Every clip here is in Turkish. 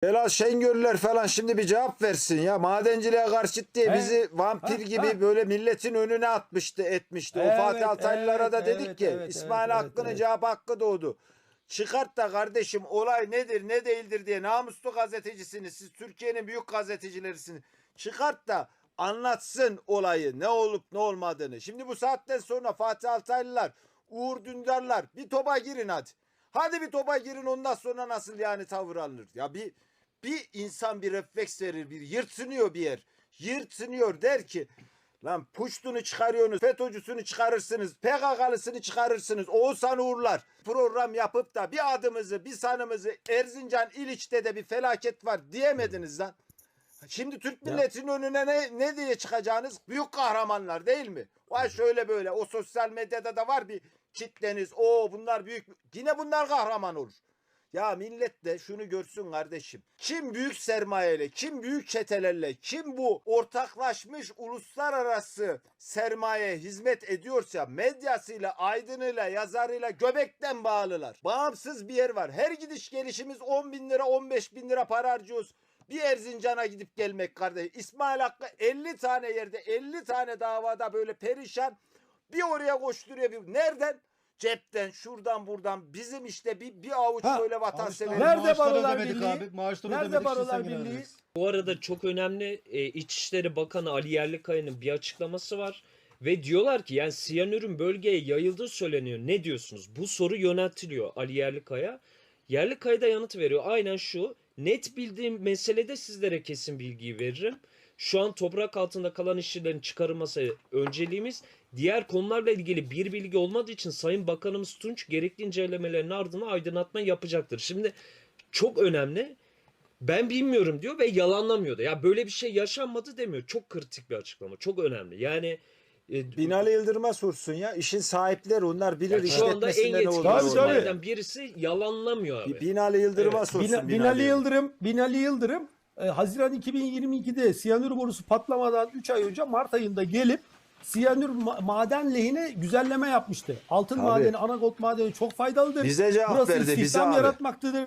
Helal Şengörler falan şimdi bir cevap versin ya. Madenciliğe karşı diye He? bizi vampir Ha, gibi ha. böyle milletin önüne atmıştı, etmişti. Evet, o Fatih Altaylılara da evet, dedik evet, ki evet, İsmail evet, Hakkı'nın evet. cevap hakkı doğdu. Çıkart da kardeşim olay nedir ne değildir diye namuslu gazetecisiniz. Siz Türkiye'nin büyük gazetecilerisiniz. Çıkart da anlatsın olayı ne olup ne olmadığını. Şimdi bu saatten sonra Fatih Altaylılar, Uğur Dündarlar bir topa girin hadi. Hadi bir topa girin ondan sonra nasıl yani tavır alınır. Ya bir bir insan bir refleks verir bir yırtınıyor bir yer. Yırtınıyor der ki lan puştunu çıkarıyorsunuz FETÖ'cüsünü çıkarırsınız PKK'lısını çıkarırsınız Oğuzhan Uğurlar program yapıp da bir adımızı bir sanımızı Erzincan İliç'te de bir felaket var diyemediniz lan. Şimdi Türk milletinin önüne ne, ne diye çıkacağınız büyük kahramanlar değil mi? Vay şöyle böyle o sosyal medyada da var bir kitleniz. O bunlar büyük. Yine bunlar kahraman olur. Ya millet de şunu görsün kardeşim. Kim büyük sermayeli, kim büyük çetelerle, kim bu ortaklaşmış uluslararası sermaye hizmet ediyorsa medyasıyla, aydınıyla, yazarıyla göbekten bağlılar. Bağımsız bir yer var. Her gidiş gelişimiz 10 bin lira, 15 bin lira para harcıyoruz. Bir Erzincan'a gidip gelmek kardeş. İsmail Hakkı 50 tane yerde 50 tane davada böyle perişan bir oraya koşturuyor. Bir... Nereden? Cepten, şuradan, buradan. Bizim işte bir, bir avuç Ha, böyle vatansever. Nerede Maaşları Barolar ödemedik Birliği? abi, maaşları Nerede ödemedik, Barolar Birliği? gelemez. Bu arada çok önemli e, İçişleri Bakanı Ali Yerlikaya'nın bir açıklaması var. Ve diyorlar ki yani siyanürün bölgeye yayıldığı söyleniyor. Ne diyorsunuz? Bu soru yöneltiliyor Ali Yerlikaya. Yerlikaya da yanıt veriyor. Aynen şu. Net bildiğim meselede sizlere kesin bilgiyi veririm. Şu an toprak altında kalan işçilerin çıkarılması önceliğimiz. Diğer konularla ilgili bir bilgi olmadığı için Sayın Bakanımız Tunç gerekli incelemelerin ardına aydınlatma yapacaktır. Şimdi çok önemli. Ben bilmiyorum diyor ve yalanlamıyor da. Ya böyle bir şey yaşanmadı demiyor. Çok kritik bir açıklama. Çok önemli. Yani e, Binali Yıldırım'a sorsun ya. İşin sahipleri onlar bilir ya şu anda en işletmesinde ne oluyor. Tabii, tabii. birisi yalanlamıyor abi. Binali Yıldırım'a Evet. sorsun. Bina- Binali, Binali Yıldırım, Binali Yıldırım e, Haziran 2022'de siyanür borusu patlamadan 3 ay önce Mart ayında gelip siyanür ma- maden lehine güzelleme yapmıştı. Altın Tabii. madeni, anagot madeni çok faydalıdır. Bize cevap Burası verdi, bize istihdam abi. yaratmaktadır.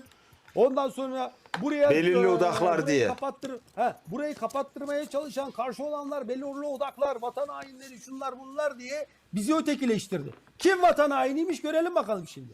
Ondan sonra buraya Belirli odaklar burayı diye. Kapattır, he, burayı kapattırmaya çalışan karşı olanlar belirli odaklar, vatan hainleri, şunlar bunlar diye bizi ötekileştirdi. Kim vatan hainiymiş görelim bakalım şimdi.